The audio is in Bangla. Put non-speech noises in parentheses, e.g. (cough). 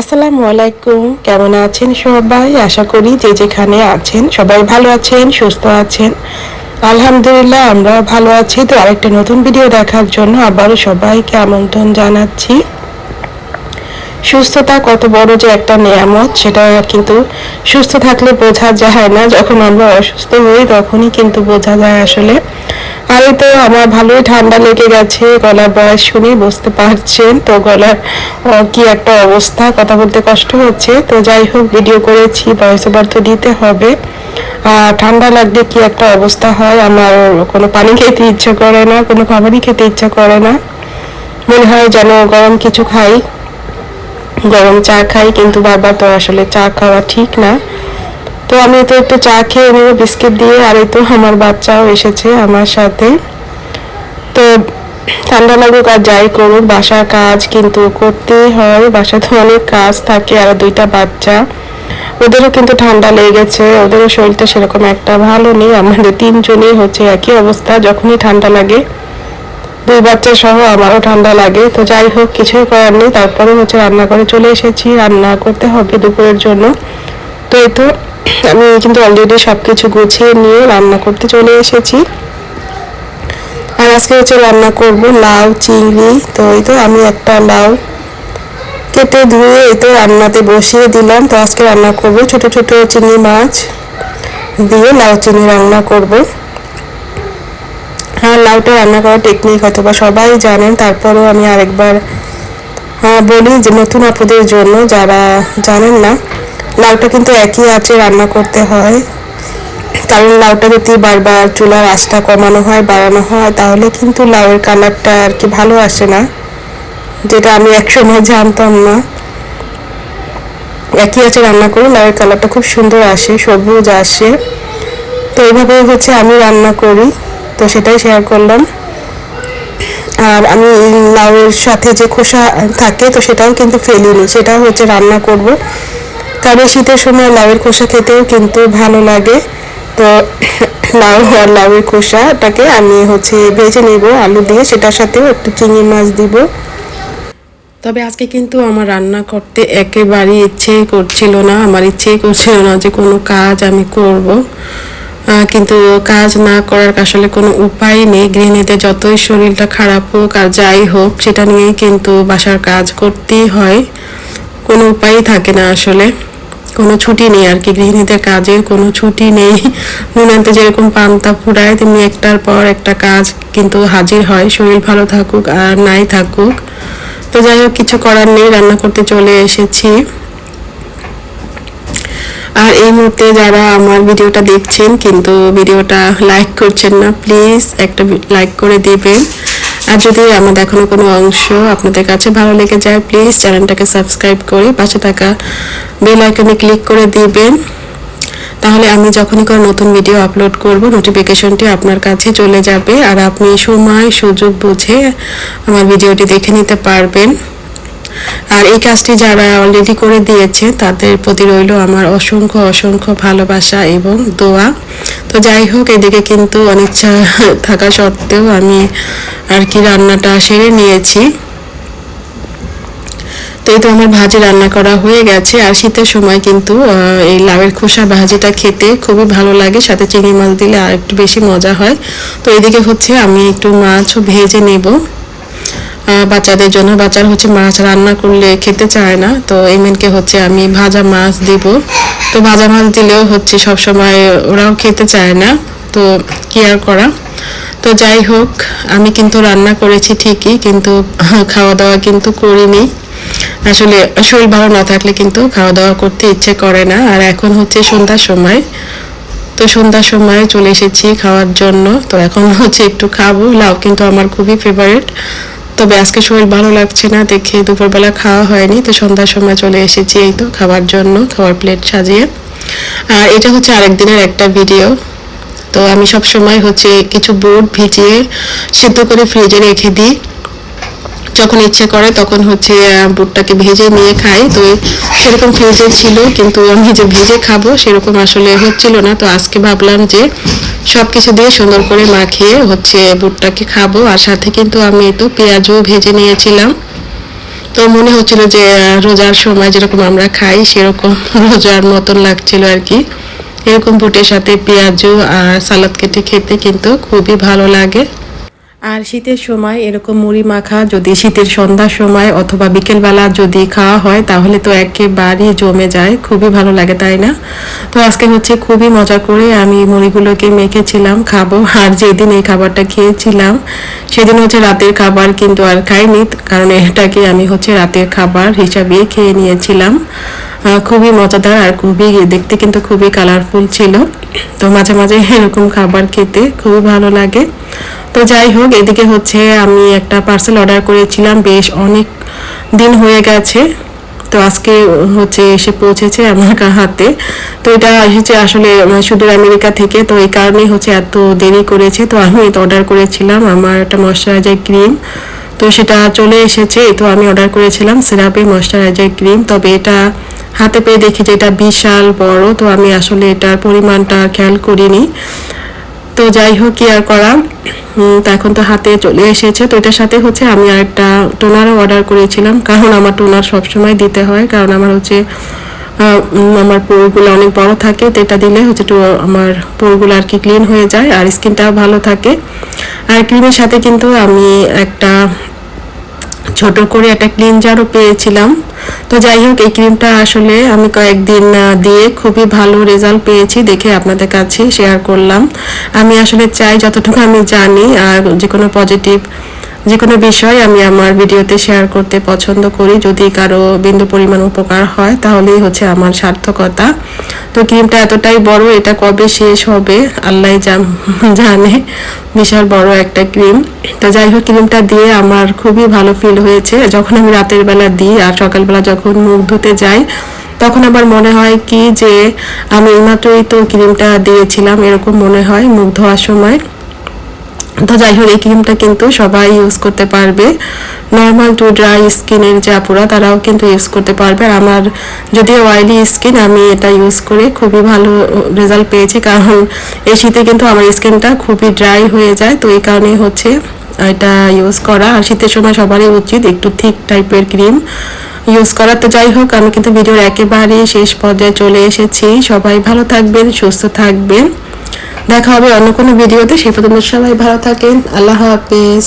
আসসালামু আলাইকুম। কেমন আছেন সবাই? আশা করি যে যেখানে আছেন সবাই ভালো আছেন, সুস্থ আছেন। আলহামদুলিল্লাহ আমরা ভালো আছি। তো আরেকটা নতুন ভিডিও দেখার জন্য আবারও সবাইকে আমন্ত্রণ জানাচ্ছি। সুস্থতা কত বড় যে একটা নিয়ামত, সেটা কিন্তু সুস্থ থাকলে বোঝা যায় না। যখন আমরা অসুস্থ হই, তখনই কিন্তু বোঝা যায় আসলে। আর তো আমার ভালোই ঠান্ডা লেগে গেছে, গলার বয়স শুনে বুঝতে পারছেন। তো গলার কি একটা অবস্থা, কথা বলতে কষ্ট হচ্ছে। তো যাই হোক ভিডিও করেছি বয়স ওভার তো দিতে হবে। ঠান্ডা লাগলে কি একটা অবস্থা হয়? আমার কোনো পানি খেতে ইচ্ছে করে না, কোনো খাবারই খেতে ইচ্ছা করে না। মনে হয় যেন গরম কিছু খাই, গরম চা খাই, কিন্তু বারবার তো আসলে চা খাওয়া ঠিক না। তো আমি তো একটু চা খেয়ে নেব, বিস্কিট দিয়ে, আর এই তো আমার বাচ্চাও এসেছে আমার সাথে। তো ঠান্ডা লাগুক আর যাই করুক, বাসার কাজ কিন্তু করতেই হয় বাসাতে অনেক কাজ থাকে, আর দুইটা বাচ্চা। ওদেরও কিন্তু ঠান্ডা লেগেছে, ওদেরও শরীরটা সেরকম একটা ভালো নেই, আমাদের তিনজনেই হচ্ছে একই অবস্থা, যখনই ঠান্ডা লাগে। দুই বাচ্চা সহ আমারও ঠান্ডা লাগে, তো যাই হোক, কিছুই করার নেই তারপরে হচ্ছে রান্না করে চলে এসেছি, রান্না করতে হবে দুপুরের জন্য। তো এই তো আমি কিন্তু অলরেডি সব কিছু গুছিয়ে নিয়ে রান্না করতে চলে এসেছি। আর আজকে হচ্ছে রান্না করব লাউ, চিংড়ি, তো এই তো আমি একটা লাউ কেটে ধুয়ে এই তো রান্নাতে বসিয়ে দিলাম। তো আজকে রান্না করব ছোট ছোট চিংড়ি মাছ দিয়ে লাউ, চিংড়ি রান্না করব। হ্যাঁ লাউটা রান্না করার টেকনিক হয়তো বা সবাই জানেন, তারপরেও আমি আরেকবার বলি যে নতুন আপুদের জন্য যারা জানেন না লাউটা কিন্তু একই আঁচে রান্না করতে হয়। কারণ লাউটা যদি বারবার চুলার আঁচটা কমানো হয়, বাড়ানো হয়, তাহলে কিন্তু লাউয়ের কালারটা আর কি ভালো আসে না। যেটা আমি একসময় জানতাম না। একই আছে রান্না করি লাউয়ের কালারটা খুব সুন্দর আসে, সবুজ আসে। তো এইভাবে হচ্ছে আমি রান্না করি। তো সেটাই শেয়ার করলাম। আর আমি লাউয়ের সাথে যে খোসা থাকে, তো সেটাও কিন্তু ফেলিনি, সেটাও হচ্ছে রান্না করব। কারণ শীতের সময় লাউয়ের খোসা খেতেও কিন্তু ভালো লাগে। তো (coughs) লাউ আর লাউয়ের খোসাটাকে আমি হচ্ছে ভেজে নেব আলু দিয়ে, সেটার সাথেও একটু চিংড়ি মাছ দিব। তবে আজকে কিন্তু আমার রান্না করতে একেবারেই ইচ্ছেই করছিল না, আমার ইচ্ছেই করছিল না যে কোনো কাজ আমি করব। কিন্তু কাজ না করার আসলে কোনো উপায় নেই। গৃহিণীদের যতই শরীরটা খারাপ হোক আর যাই হোক, সেটা নিয়েই কিন্তু বাসার কাজ করতেই হয়। কোনো উপায়ই থাকে না আসলে। কোনো ছুটি নেই আর কি। গৃহিণীদের কাজের কোনো ছুটি নেই। নুনান্তে যেরকম পান্তা ফুরায় তেমনি একটার পর একটা কাজ কিন্তু হাজির হয়। শরীর ভালো থাকুক আর নাই থাকুক। তো যাই হোক, কিছু করার নেই, রান্না করতে চলে এসেছি। আর এই মুহূর্তে যারা আমার ভিডিওটা দেখছেন, কিন্তু ভিডিওটা লাইক করছেন না প্লিজ একটা লাইক করে দিবেন। আর যদি আমার দেখানো কোনো অংশ আপনাদের কাছে ভালো লেগে যায় প্লিজ চ্যানেলটাকে সাবস্ক্রাইব করে পাশে থাকা বেল আইকনে ক্লিক করে দিবেন। তাহলে আমি যখনই কোনো নতুন ভিডিও আপলোড করব নোটিফিকেশনটি আপনার কাছে চলে যাবে। আর আপনি সময়, সুযোগ বুঝে আমার ভিডিওটি দেখে নিতে পারবেন। আর এই কাজটি যারা অলরেডি করে দিয়েছে, তাদের প্রতি রইল আমার অসংখ্য অসংখ্য ভালোবাসা এবং দোয়া। তো যাই হোক, এদিকে কিন্তু অনিচ্ছা (laughs) থাকা সত্ত্বেও আমি আর কি রান্নাটা সেরে নিয়েছি। তো এই তো আমার ভাজি রান্না করা হয়ে গেছে। আর শীতের সময় কিন্তু এই লাউয়ের খোসা ভাজিটা খেতে খুবই ভালো লাগে। সাথে চিংড়ি মাছ দিলে আর একটু বেশি মজা হয়। তো এদিকে হচ্ছে আমি একটু মাছও ভেজে নেব। বাচ্চাদের জন্য বাচ্চারা হচ্ছে মাছ রান্না করলে খেতে চায় না। তো এমএনকে হচ্ছে আমি ভাজা মাছ দিব। তো ভাজা মাছ দিলেও হচ্ছে সব সময় ওরাও খেতে চায় না। তো কি আর করা? তো যাই হোক, আমি কিন্তু রান্না করেছি ঠিকই, কিন্তু (laughs) খাওয়া দাওয়া কিন্তু করিনি। আসলে শরীর ভালো না থাকলে কিন্তু খাওয়া দাওয়া করতে ইচ্ছে করে না। আর এখন হচ্ছে সন্ধ্যার সময়। তো সন্ধ্যার সময় চলে এসেছি খাওয়ার জন্য। তো এখন হচ্ছে একটু খাব। লাউ কিন্তু আমার খুবই ফেভারিট তবে আজকে শরীর ভালো লাগছে না, দেখে দুপুরবেলা খাওয়া হয়নি, তো সন্ধ্যার সময় চলে এসেছি এই তো খাবার জন্য, খাবার প্লেট সাজিয়ে। আর এটা হচ্ছে আরেক দিনের একটা ভিডিও তো আমি সব সময় হচ্ছে কিছু বুট ভিজিয়ে সিদ্ধ করে ফ্রিজে রেখে দিই। যখন ইচ্ছে করে তখন হচ্ছে বুটটাকে ভেজে নিয়ে খাই। তো সেরকম ফ্রিজে ছিল, কিন্তু আমি যে ভেজে খাব সেরকম আসলে হচ্ছিল না। তো আজকে ভাবলাম যে সব কিছু দিয়ে সুন্দর করে মাখিয়ে হচ্ছে বুটটাকে খাব। আর সাথে কিন্তু আমি তো পেঁয়াজও ভেজে নিয়েছিলাম। তো মনে হচ্ছিল যে রোজার সময় যেরকম আমরা খাই, সেরকম (laughs) রোজার মতন লাগছিল আর কি। এরকম বুটের সাথে পেঁয়াজু আর সালাদ কেটে খেতে কিন্তু খুবই ভালো লাগে। আর শীতের সময় এরকম মুড়ি মাখা, যদি শীতের সন্ধ্যার সময় অথবা বিকেলবেলা যদি খাওয়া হয়, তাহলে তো একেবারেই জমে যায়। খুবই ভালো লাগে, তাই না? তো আজকে হচ্ছে খুবই মজা করে আমি মুড়িগুলোকে মেখেছিলাম, খাব। আর যেদিন এই খাবারটা খেয়েছিলাম, সেদিন হচ্ছে রাতের খাবার কিন্তু আর খাইনি, কারণ এটাকে আমি হচ্ছে রাতের খাবার হিসাবে খেয়ে নিয়েছিলাম। খুবই মজাদার আর খুবই দেখতে কিন্তু খুবই কালারফুল ছিল। তো মাঝে মাঝে এরকম খাবার খেতে খুবই ভালো লাগে। তো যাই হোক, এদিকে হচ্ছে আমি একটা পার্সেল অর্ডার করেছিলাম, বেশ অনেক দিন হয়ে গেছে। তো আজকে হচ্ছে এসে পৌঁছেছে আমার হাতে। তো এটা এসেছে আসলে সুদূর আমেরিকা থেকে, তো এই কারণেই হচ্ছে এত দেরি করেছে। তো আমি এটা অর্ডার করেছিলাম, আমার একটা ময়শ্চারাইজার ক্রিম তো সেটা চলে এসেছে, তো আমি অর্ডার করেছিলাম সিরাপে ময়শ্চারাইজার ক্রিম তবে এটা হাতে পেয়ে দেখি যে এটা বিশাল বড়, তো আমি আসলে এটার পরিমাণটা খেয়াল করিনি। তো যাই হোক, কি আর করা? তো এখন তো হাতে চলে এসেছে। তো এটার সাথে হচ্ছে আমি আর একটা টোনারও অর্ডার করেছিলাম, কারণ আমার টোনার সবসময় দিতে হয়, কারণ আমার হচ্ছে আমার পোরগুলো অনেক বড় থাকে, তো এটা দিলে হচ্ছে আমার পোরগুলো আর কি ক্লিন হয়ে যায়, আর স্কিনটাও ভালো থাকে। আর ক্রিমের সাথে কিন্তু আমি একটা ছোট করে একটা ক্লিনজারও পেয়েছিলাম। তো যাই হোক, এই ক্রিমটা আসলে আমি কয়েকদিন দিয়ে খুবই ভালো রেজাল্ট পেয়েছি দেখে আপনাদের কাছে শেয়ার করলাম। আমি আসলে চাই, যতটুকু আমি জানি, আর যে কোনো পজিটিভ যে কোনো বিষয় আমি আমার ভিডিওতে শেয়ার করতে পছন্দ করি। যদি কারও বিন্দু পরিমাণ উপকার হয়, তাহলেই হচ্ছে আমার সার্থকতা। তো ক্রিমটা এতটাই বড়, এটা কবে শেষ হবে আল্লাহ জানে বিশাল বড় একটা ক্রিম। তো যাই হোক, ক্রিমটা দিয়ে আমার খুবই ভালো ফিল হয়েছে। যখন আমি রাতের বেলা দিই আর সকালবেলা যখন মুখ ধুতে যাই, তখন আবার মনে হয় কি যে, আমি এইমাত্রই তো ক্রিমটা দিয়েছিলাম, এরকম মনে হয় মুখ ধোয়ার সময়। তো যাই হোক, এই ক্রিমটা কিন্তু সবাই ইউজ করতে পারবে। নর্মাল টু ড্রাই স্কিনের যে আপুরা তারাও কিন্তু ইউজ করতে পারবে। আর আমার যদিও অয়েলি স্কিন আমি এটা ইউজ করে খুবই ভালো রেজাল্ট পেয়েছি, কারণ এই শীতে কিন্তু আমার স্কিনটা খুবই ড্রাই হয়ে যায়। তো এই কারণে হচ্ছে এটা ইউজ করা। আর শীতের সময় সবারই উচিত একটু থিক টাইপের ক্রিম ইউজ করা। তো যাই হোক, আমি কিন্তু ভিডিওর একেবারে শেষ পর্যায়ে চলে এসেছি। সবাই ভালো থাকবেন, সুস্থ থাকবেন। দেখা হবে অন্য কোনো ভিডিওতে সেই পর্যন্ত সবাই ভালো থাকেন। আল্লাহ হাফেজ।